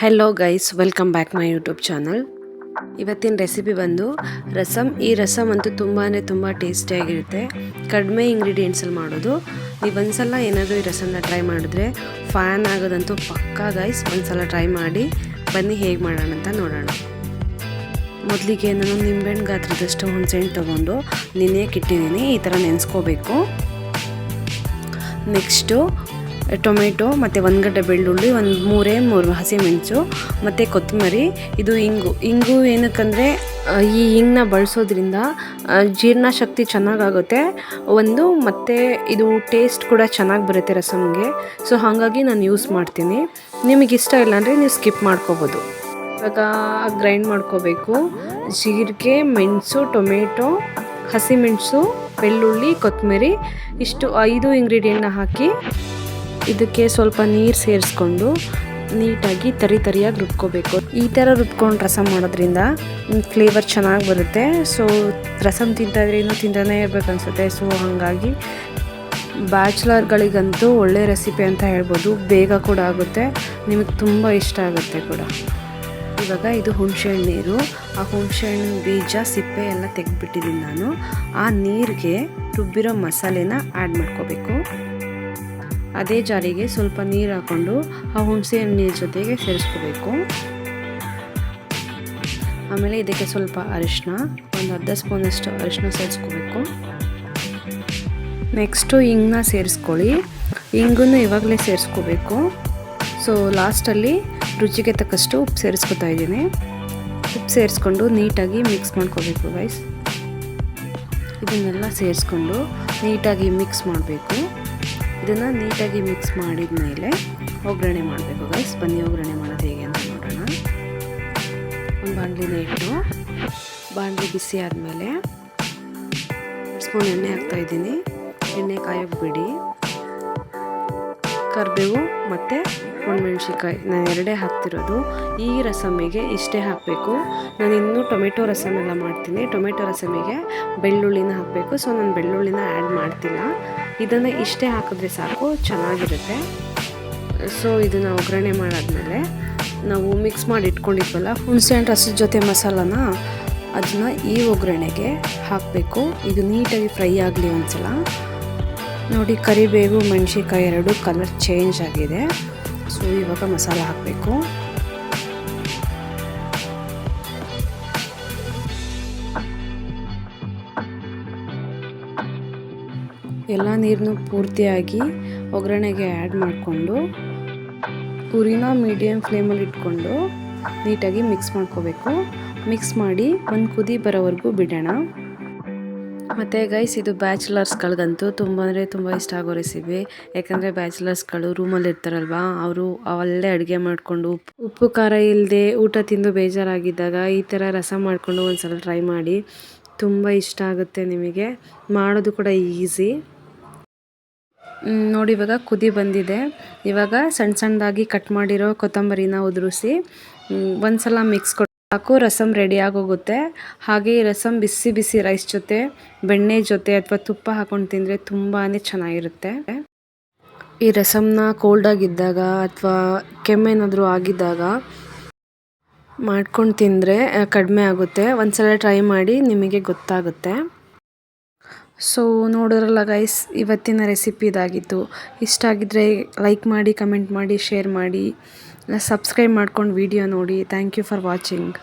Hello guys welcome back my YouTube channel ಇವತ್ತಿನ recipe ಬಂದು ರಸಮ್ ಈ ರಸಮ್ ಅಂತೂ ತುಂಬಾ ತುಂಬ ಟೇಸ್ಟಿಯಾಗಿರುತ್ತೆ ಕಡಿಮೆ ಇಂಗ್ರೀಡಿಯೆಂಟ್ಸಲ್ಲಿ ಮಾಡೋದು. ನೀವು ಒಂದ್ಸಲ ಏನಾದರೂ ಈ ರಸಮ್ನ ಟ್ರೈ ಮಾಡಿದ್ರೆ ಫ್ಯಾನ್ ಆಗೋದಂತೂ ಪಕ್ಕಾ ಗೈಸ್ ಒಂದ್ಸಲ ಟ್ರೈ ಮಾಡಿ. ಬನ್ನಿ ಹೇಗೆ ಮಾಡೋಣ ಅಂತ ನೋಡೋಣ. ಮೊದಲಿಗೆ ನಾನು ನಿಂಬೆಹಣ್ಣು ಗಾತ್ರದಷ್ಟು ಹುಣಸೆಹಣ್ಣು ತೊಗೊಂಡು ನೆನೆಯಕ್ಕೆ ಇಟ್ಟಿದ್ದೀನಿ ಈ ಥರ ನೆನೆಸ್ಕೋಬೇಕು. ನೆಕ್ಸ್ಟು ಟೊಮೆಟೊ, ಮತ್ತು ಒಂದು ಗಡ್ಡೆ ಬೆಳ್ಳುಳ್ಳಿ, ಒಂದು ಮೂರೇ ಮೂರು ಹಸಿಮೆಣಸು ಮತ್ತು ಕೊತ್ತಂಬರಿ. ಇದು ಇಂಗು ಇಂಗು ಏನಕ್ಕಂದರೆ ಈ ಹಿಂಗನ್ನ ಬಳಸೋದ್ರಿಂದ ಜೀರ್ಣಶಕ್ತಿ ಚೆನ್ನಾಗಾಗುತ್ತೆ. ಒಂದು, ಮತ್ತು ಇದು ಟೇಸ್ಟ್ ಕೂಡ ಚೆನ್ನಾಗಿ ಬರುತ್ತೆ ರಸಮ್ಗೆ ಸೊ ಹಾಗಾಗಿ ನಾನು ಯೂಸ್ ಮಾಡ್ತೀನಿ. ನಿಮಗೆ ಇಷ್ಟ ಇಲ್ಲ ಅಂದರೆ ನೀವು ಸ್ಕಿಪ್ ಮಾಡ್ಕೋಬೋದು. ಇವಾಗ ಗ್ರೈಂಡ್ ಮಾಡ್ಕೋಬೇಕು. ಜೀರಿಗೆ, ಮೆಣಸು, ಟೊಮೆಟೊ ಹಸಿಮೆಣಸು ಬೆಳ್ಳುಳ್ಳಿ, ಕೊತ್ತಂಬರಿ, ಇಷ್ಟು ಐದು ಇಂಗ್ರೀಡಿಯೆಂಟ್ನ ಹಾಕಿ ಇದಕ್ಕೆ ಸ್ವಲ್ಪ ನೀರು ಸೇರಿಸ್ಕೊಂಡು ನೀಟಾಗಿ ತರಿ ತರಿಯಾಗಿ ರುಬ್ಕೋಬೇಕು. ಈ ಥರ ರುಬ್ಕೊಂಡು ರಸಮ್ ಮಾಡೋದ್ರಿಂದ ಫ್ಲೇವರ್ ಚೆನ್ನಾಗಿ ಬರುತ್ತೆ. ಸೊ ರಸಂ ತಿಂತಾಯಿದ್ರೆ ಇನ್ನೂ ತಿಂತಾನೆ ಇರ್ಬೇಕು ಅನ್ಸುತ್ತೆ. ಸೊ ಹಾಗಾಗಿ ಬ್ಯಾಚುಲರ್ಗಳಿಗಂತೂ ಒಳ್ಳೆ ರೆಸಿಪಿ ಅಂತ ಹೇಳ್ಬೋದು. ಬೇಗ ಕೂಡ ಆಗುತ್ತೆ. ನಿಮಗೆ ತುಂಬ ಇಷ್ಟ ಆಗುತ್ತೆ ಕೂಡ. ಇವಾಗ ಇದು ಹುಣಸೆಹಣ್ಣು ನೀರು. ಆ ಹುಣಸೆಹಣ್ಣು ಬೀಜ, ಸಿಪ್ಪೆ ಎಲ್ಲ ತೆಗೆದುಬಿಟ್ಟಿದ್ದೀನಿ ನಾನು. ಆ ನೀರಿಗೆ ರುಬ್ಬಿರೋ ಮಸಾಲೆನ ಆ್ಯಡ್ ಮಾಡ್ಕೋಬೇಕು. ಅದೇ ಜಾರಿಗೆ ಸ್ವಲ್ಪ ನೀರು ಹಾಕ್ಕೊಂಡು ಆ ಹುಣಸೆ ಹಣ್ಣಿನ ಜೊತೆಗೆ ಸೇರಿಸ್ಕೋಬೇಕು. ಆಮೇಲೆ ಇದಕ್ಕೆ ಸ್ವಲ್ಪ ಅರಿಶಿನ ಒಂದು ಅರ್ಧ ಸ್ಪೂನಷ್ಟು ಅರಿಶಿನ ಸೇರಿಸ್ಕೋಬೇಕು. ನೆಕ್ಸ್ಟು ಹಿಂಗನ್ನ ಸೇರಿಸ್ಕೊಳ್ಳಿ. ಹಿಂಗನ್ನು ಇವಾಗಲೇ ಸೇರಿಸ್ಕೋಬೇಕು. ಸೊ ಲಾಸ್ಟಲ್ಲಿ ರುಚಿಗೆ ತಕ್ಕಷ್ಟು ಉಪ್ಪು ಸೇರಿಸ್ಕೊತಾ ಇದ್ದೀನಿ. ಉಪ್ಪು ಸೇರಿಸ್ಕೊಂಡು ನೀಟಾಗಿ ಮಿಕ್ಸ್ ಮಾಡ್ಕೋಬೇಕು ಗೈಸ್ ಇದನ್ನೆಲ್ಲ ಸೇರಿಸ್ಕೊಂಡು ನೀಟಾಗಿ ಮಿಕ್ಸ್ ಮಾಡಬೇಕು. ಇದನ್ನು ನೀಟಾಗಿ ಮಿಕ್ಸ್ ಮಾಡಿದ ಮೇಲೆ ಒಗ್ಗರಣೆ ಮಾಡಬೇಕು ಗೈಸ್ ಬನ್ನಿ ಒಗ್ಗರಣೆ ಮಾಡೋದು ಹೇಗೆ ಅಂತ ನೋಡೋಣ. ಒಂದು ಬಾಣಲಿನ ಇಟ್ಟು ಬಾಣಲಿ ಬಿಸಿ ಆದಮೇಲೆ ಸ್ಪೂನ್ ಎಣ್ಣೆ ಹಾಕ್ತಾಯಿದ್ದೀನಿ ಎಣ್ಣೆ ಕಾಯಕ್ಕೆ ಬಿಡಿ. ಕರಿಬೇವು ಮತ್ತು ಒಣಮೆಣ್ಸಿಕಾಯಿ ನಾನು ಎರಡೇ ಹಾಕ್ತಿರೋದು. ಈ ರಸಮಿಗೆ ಇಷ್ಟೇ ಹಾಕಬೇಕು. ನಾನು ಇನ್ನೂ ಟೊಮೆಟೊ ರಸಮೆಲ್ಲ ಮಾಡ್ತೀನಿ. ಟೊಮೆಟೊ ರಸಮಿಗೆ ಬೆಳ್ಳುಳ್ಳಿನ ಹಾಕಬೇಕು. ಸೊ ನಾನು ಬೆಳ್ಳುಳ್ಳಿನ ಆ್ಯಡ್ ಮಾಡ್ತಿಲ್ಲ. ಇದನ್ನು ಇಷ್ಟೇ ಹಾಕಿದ್ರೆ ಸಾಕು. ಚೆನ್ನಾಗಿರುತ್ತೆ. ಸೊ ಇದನ್ನು ಒಗ್ಗರಣೆ ಮಾಡಾದ್ಮೇಲೆ ನಾವು ಮಿಕ್ಸ್ ಮಾಡಿ ಇಟ್ಕೊಂಡಿದ್ವಲ್ಲ, ಹುಣಸೆ ಹಣ್ಣು ರಸದ ಜೊತೆ ಮಸಾಲಾನ ಅದನ್ನ ಈ ಒಗ್ಗರಣೆಗೆ ಹಾಕಬೇಕು. ಇದು ನೀಟಾಗಿ ಫ್ರೈ ಆಗಲಿ ಒಂದ್ಸಲ. ನೋಡಿ, ಕರಿಬೇವು, ಮೆಣಸಿನ್ಕಾಯಿ ಎರಡು ಕಲರ್ ಚೇಂಜ್ ಆಗಿದೆ. ಸೊ ಇವಾಗ ಮಸಾಲ ಹಾಕಬೇಕು. ಎಲ್ಲ ನೀರನ್ನು ಪೂರ್ತಿಯಾಗಿ ಒಗ್ಗರಣೆಗೆ ಆ್ಯಡ್ ಮಾಡಿಕೊಂಡು ಉರಿನ ಮೀಡಿಯಮ್ ಫ್ಲೇಮಲ್ಲಿ ಇಟ್ಕೊಂಡು, ನೀಟಾಗಿ ಮಿಕ್ಸ್ ಮಾಡ್ಕೋಬೇಕು. ಮಿಕ್ಸ್ ಮಾಡಿ ಒಂದು ಕುದಿ ಬರೋವರೆಗೂ ಬಿಡೋಣ. ಮತ್ತು ಗೈಸ್ ಇದು ಬ್ಯಾಚುಲರ್ಸ್ಗಳಿಗಂತೂ ತುಂಬ ಅಂದರೆ ತುಂಬ ಇಷ್ಟ ಆಗೋ ರೆಸಿಪಿ ಯಾಕಂದರೆ ಬ್ಯಾಚುಲರ್ಸ್ಗಳು ರೂಮಲ್ಲಿ ಇರ್ತಾರಲ್ವಾ, ಅವರು ಅವಲ್ಲೇ ಅಡುಗೆ ಮಾಡಿಕೊಂಡು ಉಪ್ಪು ಖಾರ ಇಲ್ಲದೆ ಊಟ ತಿಂದು ಬೇಜಾರಾಗಿದ್ದಾಗ ಈ ಥರ ರಸ ಮಾಡಿಕೊಂಡು ಒಂದು ಸಲ ಟ್ರೈ ಮಾಡಿ. ತುಂಬ ಇಷ್ಟ ಆಗುತ್ತೆ ನಿಮಗೆ. ಮಾಡೋದು ಕೂಡ ಈಸಿ ನೋಡಿ ಇವಾಗ ಕುದಿ ಬಂದಿದೆ. ಇವಾಗ ಸಣ್ಣ ಸಣ್ಣದಾಗಿ ಕಟ್ ಮಾಡಿರೋ ಕೊತ್ತಂಬರಿನ ಉದುರಿಸಿ ಒಂದು ಸಲ ಮಿಕ್ಸ್ ಕೊಟ್ಟು ಸಾಕು ರಸಮ್ ರೆಡಿಯಾಗೋಗುತ್ತೆ ಹಾಗೆ ಈ ರಸಮ್ ಬಿಸಿ ಬಿಸಿ ರೈಸ್ ಜೊತೆ, ಬೆಣ್ಣೆ ಜೊತೆ ಅಥವಾ ತುಪ್ಪ ಹಾಕೊಂಡು ತಿಂದರೆ ತುಂಬಾ ಚೆನ್ನಾಗಿರುತ್ತೆ. ಈ ರಸಮ್ನ ಕೋಲ್ಡಾಗಿದ್ದಾಗ ಅಥವಾ ಕೆಮ್ಮೇನಾದರೂ ಆಗಿದ್ದಾಗ ಮಾಡ್ಕೊಂಡು ತಿಂದರೆ ಕಡಿಮೆ ಆಗುತ್ತೆ. ಒಂದ್ಸಲ ಟ್ರೈ ಮಾಡಿ ನಿಮಗೆ ಗೊತ್ತಾಗುತ್ತೆ. ಸೊ ನೋಡಿದ್ರಲ್ಲ ಗೈಸ್ ಇವತ್ತಿನ ರೆಸಿಪಿ ಇದಾಗಿತ್ತು ಇಷ್ಟ ಆಗಿದ್ದರೆ ಲೈಕ್ ಮಾಡಿ ಕಮೆಂಟ್ ಮಾಡಿ ಶೇರ್ ಮಾಡಿ. ಸಬ್ಸ್ಕ್ರೈಬ್ ಮಾಡ್ಕೊಂಡು ವಿಡಿಯೋ ನೋಡಿ. Thank you for watching